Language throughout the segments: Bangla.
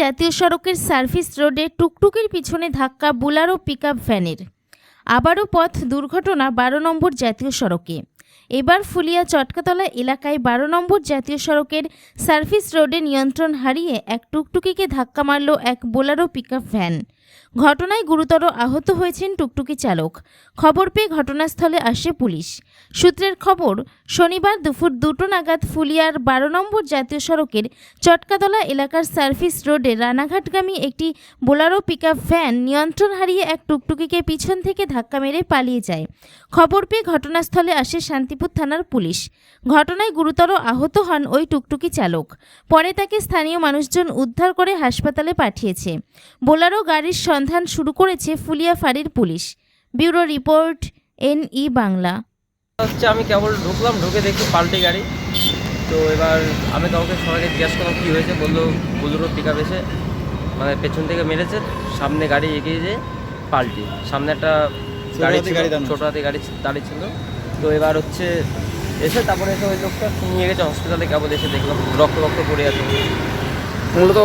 জাতীয় সড়কের সার্ভিস রোডে টুকটুকির পিছনে ধাক্কা, বুলারো পিকআপ ভ্যানের। আবারও পথ দুর্ঘটনা, বারো নম্বর জাতীয় সড়কে। এবার ফুলিয়া চটকাতলা এলাকায় বারো নম্বর জাতীয় সড়কের সার্ভিস রোডে নিয়ন্ত্রণ হারিয়ে এক টুকটুকিকে ধাক্কা মারল এক বোলারো পিকআপ ভ্যান। ঘটনায় গুরুতর আহত হয়েছেন টুকটুকি চালক। খবর পেয়ে ঘটনাস্থলে আসে পুলিশ। সূত্রের খবর, শনিবার দুপুর দুটো নাগাদ ফুলিয়ার বারো নম্বর জাতীয় সড়কের চটকাতলা এলাকার সার্ভিস রোডে রানাঘাটগামী একটি বোলারো পিকআপ ভ্যান নিয়ন্ত্রণ হারিয়ে এক টুকটুকিকে পিছন থেকে ধাক্কা মেরে পালিয়ে যায়। খবর পেয়ে ঘটনাস্থলে আসে শান্তিপুর থানার পুলিশ। ঘটনায় গুরুতর আহত হন ওই টুকটুকি চালক। পরে তাকে স্থানীয় মানুষজন উদ্ধার করে হাসপাতালে পাঠিয়েছে। বোলারো গাড়ির সন্ধান শুরু করেছে ফুলিয়া ফাঁড়ির police. Bureau report N E Bangla. হচ্ছে আমি কেবল ঢুকলাম ঢুকে দেখি পাল্টি গাড়ি। তো এবার আমি কাউকে সবাইকে জিজ্ঞেস করলাম কী হয়েছে? বলল বুলুরো পিক আপ এসে মানে পেছন থেকে মেরেছে সামনে গাড়ি এগিয়ে যেয়ে পাল্টি। সামনে একটা গাড়ি ছোটো হাতে গাড়ি দাঁড়িয়ে ছিল। তো এবার হচ্ছে এসে তারপরে এসে ওই লোকটা নিয়ে গেছে হসপিটালে কেবল এসে দেখলাম রক্ত রক্ত পড়ে আছে। মূলত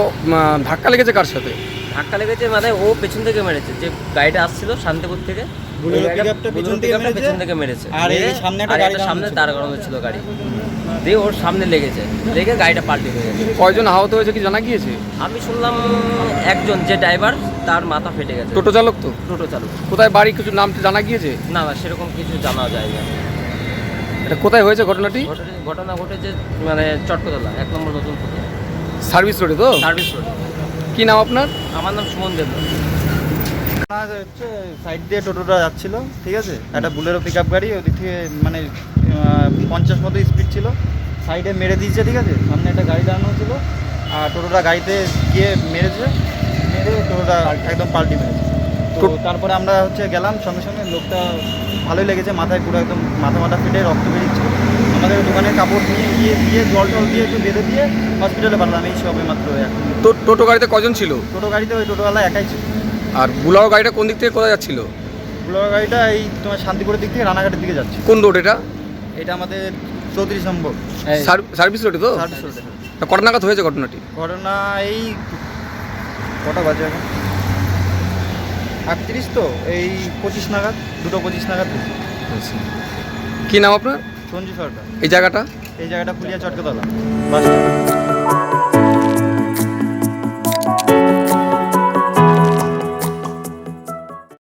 ধাক্কা লেগেছে কার সাথে? ধাক্কা লেগেছে মানে ও পেছন থেকে মেরেছে যে গাড়িটা আসছিল শান্তিপুর থেকে পেছন থেকে মেরেছে, সামনে সামনে দাঁড় করানো ছিল গাড়ি। দিয়ে ওর সামনে লেগেছে। লেগে গাড়িটা পাল্টে হয়ে গেছে। কয়জন আহত হয়েছে কি জানা গিয়েছে? আমি শুনলাম একজন যে ড্রাইভার তার মাথা ফেটে গেছে। টোটো চালক তো? টোটো চালক। কোথায় বাড়ি কিছু নাম জানা গিয়েছে? না না সেরকম কিছু জানা যায় না এটা কোথায় হয়েছে ঘটনাটি? ঘটনা ঘটেছে মানে চটকতলা এক নম্বর নতুন সার্ভিস রোডে তো? Service road. কি নাম আপনার? আমার নাম সুমন দেব হচ্ছে সাইড দিয়ে টোটোটা যাচ্ছিল ঠিক আছে? একটা বুলেরো পিক আপ গাড়ি ওদিক থেকে মানে পঞ্চাশ মতো স্পিড ছিল। সাইডে মেরে দিয়েছে ঠিক আছে? সামনে একটা গাড়ি দাঁড়ানো ছিল। আর টোটোটা গাড়িতে গিয়ে মেরেছে। মেরে টোটোটা একদম পাল্টি মেরেছে। তো তারপরে আমরা হচ্ছে গেলাম সঙ্গে সঙ্গে লোকটা ভালোই লেগেছে মাথায় পুরো একদম মাথা মাথা ফেটে রক্ত বেরিয়েছিল। আমাদের দোকানে কাপড় নিয়ে গিয়ে দিয়ে জল টল দিয়ে একটু বেঁধে দিয়ে হসপিটালে পাঠালাম এই সবে মাত্র এখন। তো টোটো গাড়িতে কজন ছিল? টোটো গাড়িতে ওই টোটোওয়ালা একাই ছিল। আর বুলাও গাড়িটা কোন দিক থেকে কোথায় যাচ্ছিল? বুলোর গাড়িটা এই তোমার শান্তিপুরের দিক থেকে রানাঘাটের দিকে যাচ্ছে। কোন রোড এটা? এটা আমাদের চৌত্রিশ নম্বর। সার্ভিস রোডে তো? সার্ভিস রোডে। কটা নাগাদ হয়েছে ঘটনাটি? ঘটনা এই কটা বাজে এখন? আটত্রিশ তো এই পঁচিশ নাগাদ দুটো পঁচিশ নাগাদ হয়েছে। কি নাম আপনার? সঞ্জু সরকার। এই জায়গাটা? এই জায়গাটা ফুলিয়া চটকাতলা। বাস।